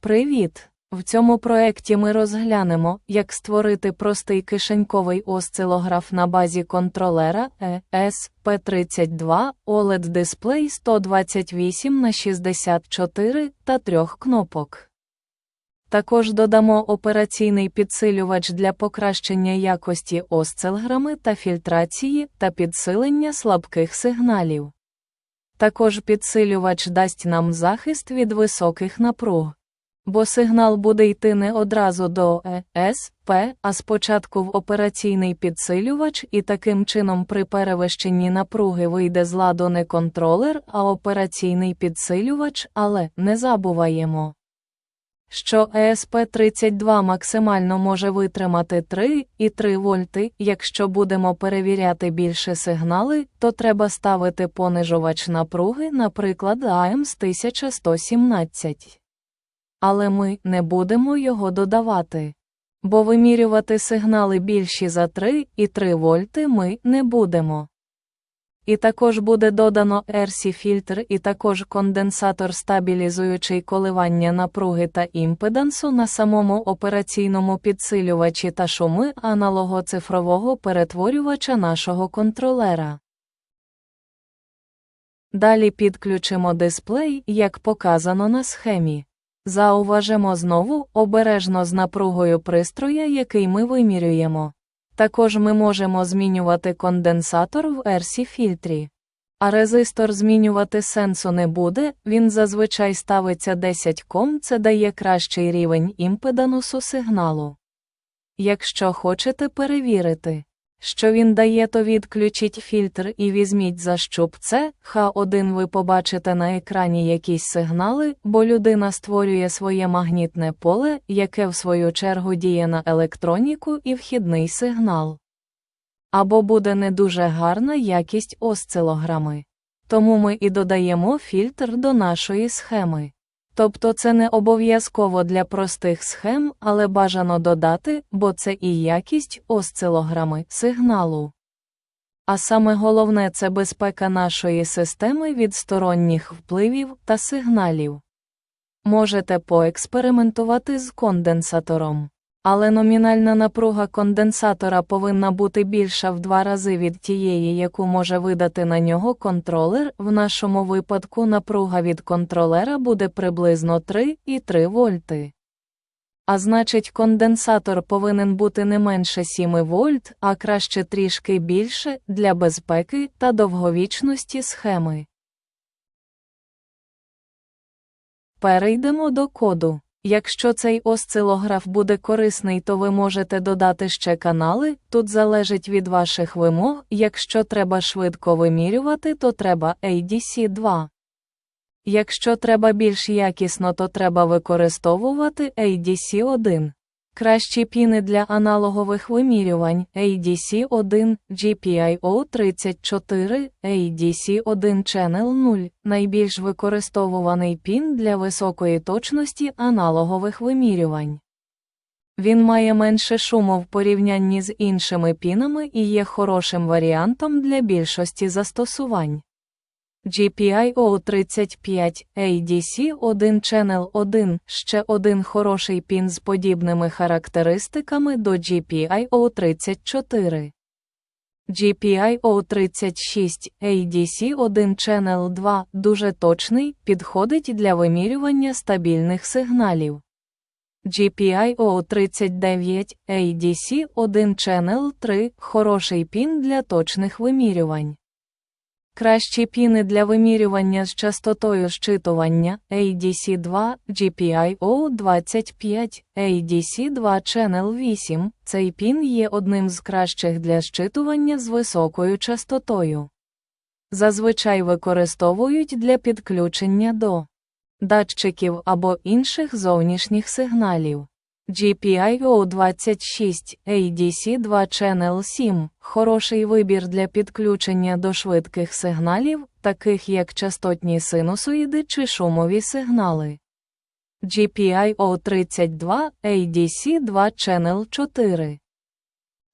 Привіт! В цьому проекті ми розглянемо, як створити простий кишеньковий осцилограф на базі контролера E ESP32 OLED дисплей 128 на 64 та трьох кнопок. Також додамо операційний підсилювач для покращення якості осцилграми та фільтрації та підсилення слабких сигналів. Також підсилювач дасть нам захист від високих напруг. Бо сигнал буде йти не одразу до ЕСП, а спочатку в операційний підсилювач, і таким чином при перевищенні напруги вийде з ладу не контролер, а операційний підсилювач, але не забуваємо, що ESP32 максимально може витримати 3,3 вольти. Якщо будемо перевіряти більше сигнали, то треба ставити понижувач напруги, наприклад, AMS 1117. Але ми не будемо його додавати. Бо вимірювати сигнали більші за 3,3 вольти ми не будемо. І також буде додано RC-фільтр і також конденсатор стабілізуючий коливання напруги та імпедансу на самому операційному підсилювачі та шуми аналогоцифрового перетворювача нашого контролера. Далі підключимо дисплей, як показано на схемі. Зауважимо знову обережно з напругою пристроя, який ми вимірюємо. Також ми можемо змінювати конденсатор в RC-фільтрі. А резистор змінювати сенсу не буде, він зазвичай ставиться 10 ком, це дає кращий рівень імпеданусу сигналу. Якщо хочете перевірити, що він дає, то відключіть фільтр і візьміть за щупце, Х1 ви побачите на екрані якісь сигнали, бо людина створює своє магнітне поле, яке в свою чергу діє на електроніку і вхідний сигнал. Або буде не дуже гарна якість осцилограми. Тому ми і додаємо фільтр до нашої схеми. Тобто це не обов'язково для простих схем, але бажано додати, бо це і якість осцилограми сигналу. А саме головне це безпека нашої системи від сторонніх впливів та сигналів. Можете поекспериментувати з конденсатором. Але номінальна напруга конденсатора повинна бути більша в два рази від тієї, яку може видати на нього контролер. В нашому випадку напруга від контролера буде приблизно 3,3 вольти. А значить, конденсатор повинен бути не менше 7 вольт, а краще трішки більше для безпеки та довговічності схеми. Перейдемо до коду. Якщо цей осцилограф буде корисний, то ви можете додати ще канали, тут залежить від ваших вимог, якщо треба швидко вимірювати, то треба ADC2. Якщо треба більш якісно, то треба використовувати ADC1. Кращі піни для аналогових вимірювань ADC1, GPIO34, ADC1 Channel 0 найбільш використовуваний пін для високої точності аналогових вимірювань. Він має менше шуму в порівнянні з іншими пінами і є хорошим варіантом для більшості застосувань. GPIO 35, ADC 1 Channel 1 ще один хороший пін з подібними характеристиками до GPIO 34. GPIO 36, ADC 1 Channel 2 дуже точний, підходить для вимірювання стабільних сигналів. GPIO 39, ADC 1 Channel 3 хороший пін для точних вимірювань. Кращі піни для вимірювання з частотою щитування ADC2, GPIO 25, ADC2 Channel 8. Цей пін є одним з кращих для щитування з високою частотою. Зазвичай використовують для підключення до датчиків або інших зовнішніх сигналів. GPIO 26, ADC2 Channel 7 хороший вибір для підключення до швидких сигналів, таких як частотні синусоїди чи шумові сигнали. GPIO 32, ADC2 Channel 4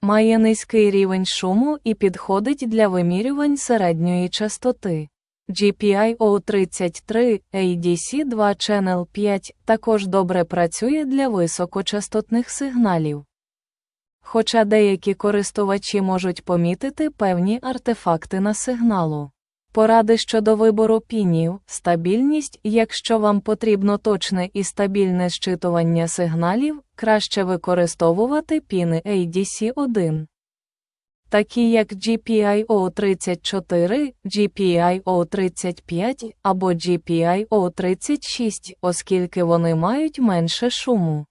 має низький рівень шуму і підходить для вимірювань середньої частоти. GPIO 33, ADC 2 Channel 5 також добре працює для високочастотних сигналів. Хоча деякі користувачі можуть помітити певні артефакти на сигналу. Поради щодо вибору пінів, стабільність, якщо вам потрібно точне і стабільне зчитування сигналів, краще використовувати піни ADC1. Такі як GPIO 34, GPIO 35 або GPIO 36, оскільки вони мають менше шуму.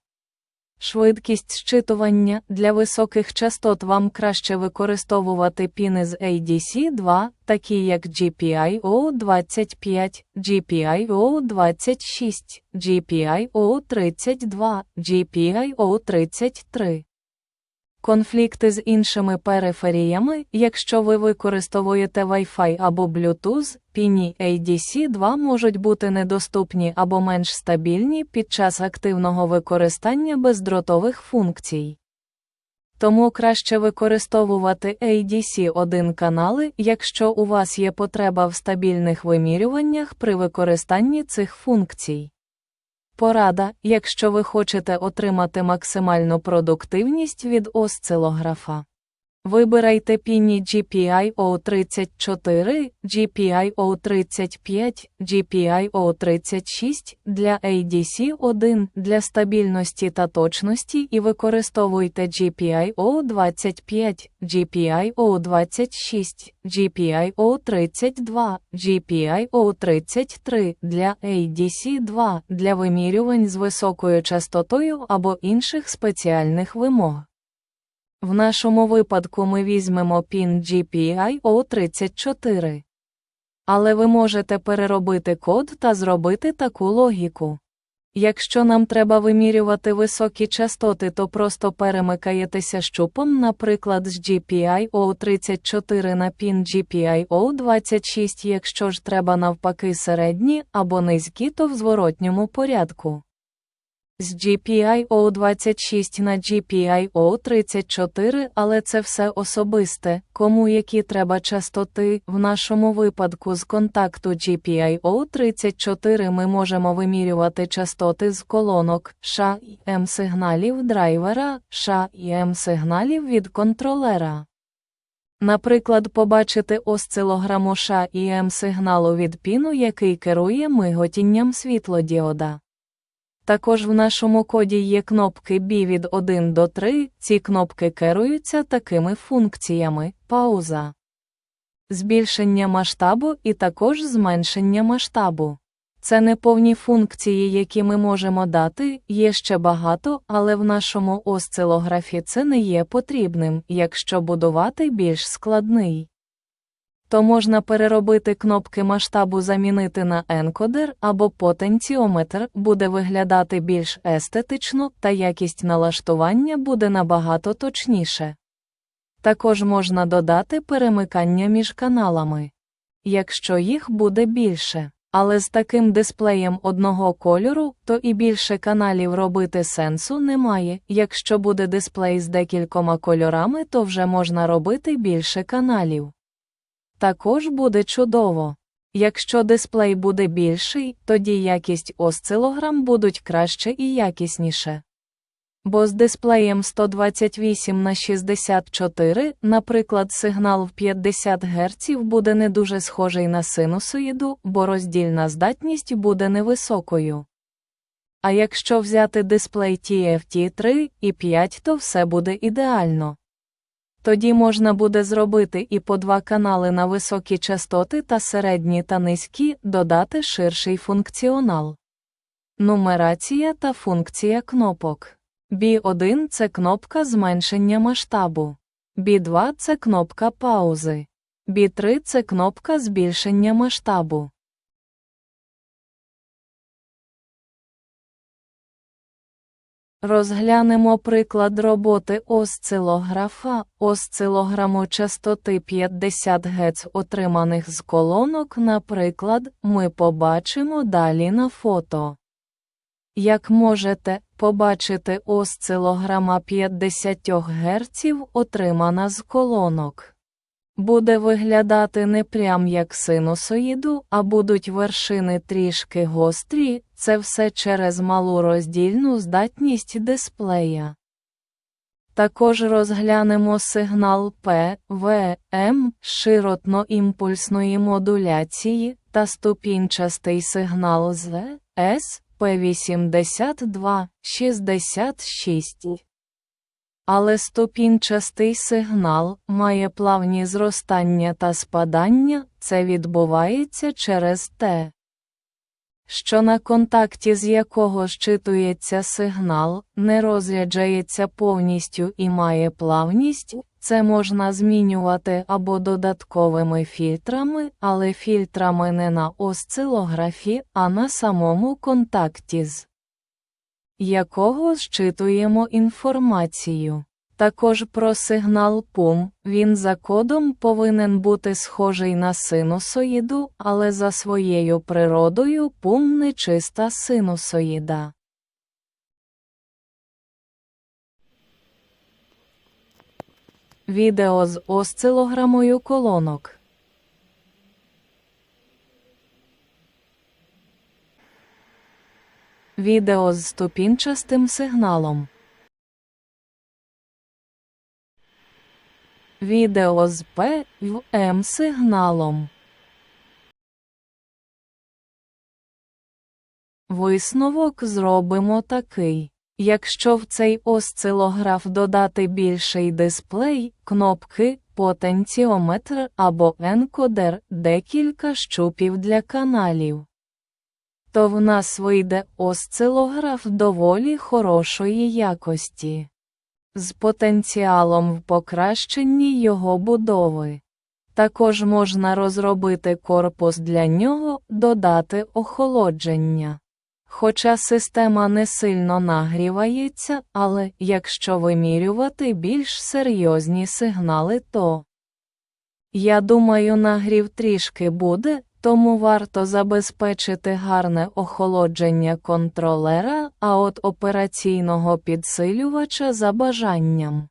Швидкість зчитування для високих частот вам краще використовувати піни з ADC2, такі як GPIO 25, GPIO 26, GPIO 32, GPIO 33. Конфлікти з іншими периферіями, якщо ви використовуєте Wi-Fi або Bluetooth, піні ADC2 можуть бути недоступні або менш стабільні під час активного використання бездротових функцій. Тому краще використовувати ADC1 канали, якщо у вас є потреба в стабільних вимірюваннях при використанні цих функцій. Порада, якщо ви хочете отримати максимальну продуктивність від осцилографа. Вибирайте піні GPIO 34, GPIO 35, GPIO 36 для ADC1 для стабільності та точності і використовуйте GPIO 25, GPIO 26, GPIO 32, GPIO 33 для ADC2 для вимірювань з високою частотою або інших спеціальних вимог. В нашому випадку ми візьмемо пін GPIO 34. Але ви можете переробити код та зробити таку логіку. Якщо нам треба вимірювати високі частоти, то просто перемикаєтеся щупом, наприклад, з GPIO 34 на пін GPIO 26, якщо ж треба навпаки середні або низькі, то в зворотньому порядку. З GPIO 26 на GPIO 34, але це все особисте, кому які треба частоти. В нашому випадку з контакту GPIO 34 ми можемо вимірювати частоти з колонок ша і М сигналів драйвера, ша і М сигналів від контролера. Наприклад, побачити осцилограму ша і М сигналу від піну, який керує миготінням світлодіода. Також в нашому коді є кнопки B від 1 до 3, ці кнопки керуються такими функціями пауза, збільшення масштабу і також зменшення масштабу. Це не повні функції, які ми можемо дати, є ще багато, але в нашому осцилографі це не є потрібним, якщо будувати більш складний то можна переробити кнопки масштабу замінити на енкодер або потенціометр буде виглядати більш естетично та якість налаштування буде набагато точніше. Також можна додати перемикання між каналами, якщо їх буде більше. Але з таким дисплеєм одного кольору, то і більше каналів робити сенсу немає. Якщо буде дисплей з декількома кольорами, то вже можна робити більше каналів. Також буде чудово. Якщо дисплей буде більший, тоді якість осцилограм будуть краще і якісніше. Бо з дисплеєм 128 на 64, наприклад, сигнал в 50 Гц буде не дуже схожий на синусоїду, бо роздільна здатність буде невисокою. А якщо взяти дисплей TFT3 і 5, то все буде ідеально. Тоді можна буде зробити і по два канали на високі частоти та середні та низькі, додати ширший функціонал. Нумерація та функція кнопок. B1 це кнопка зменшення масштабу. B2 це кнопка паузи. B3 це кнопка збільшення масштабу. Розглянемо приклад роботи осцилографа, частоти 50 Гц отриманих з колонок, наприклад, ми побачимо далі на фото. Як можете побачити, осцилограма 50 Гц отримана з колонок. Буде виглядати не прям як синусоїду, а будуть вершини трішки гострі, це все через малу роздільну здатність дисплея. Також розглянемо сигнал P, широтно-імпульсної модуляції та ступінчастий сигнал з S, P82, 66. Але ступінчастий сигнал має плавні зростання та спадання, це відбувається через те, що на контакті з якого щитується сигнал, не розряджається повністю і має плавність, це можна змінювати або додатковими фільтрами, але фільтрами не на осцилографі, а на самому контакті з якого зчитуємо інформацію. Також про сигнал PUM, він за кодом повинен бути схожий на синусоїду, але за своєю природою PUM не чиста синусоїда. Відео з осцилограмою колонок Відео з ступінчастим сигналом. Відео з P в M сигналом. Висновок зробимо такий. Якщо в цей осцилограф додати більший дисплей, кнопки, потенціометр або енкодер, декілька щупів для каналів, то в нас вийде осцилограф доволі хорошої якості з потенціалом в покращенні його будови. Також можна розробити корпус для нього, додати охолодження. Хоча система не сильно нагрівається, але якщо вимірювати більш серйозні сигнали, то я думаю, нагрів трішки буде, тому варто забезпечити гарне охолодження контролера, а от операційного підсилювача за бажанням.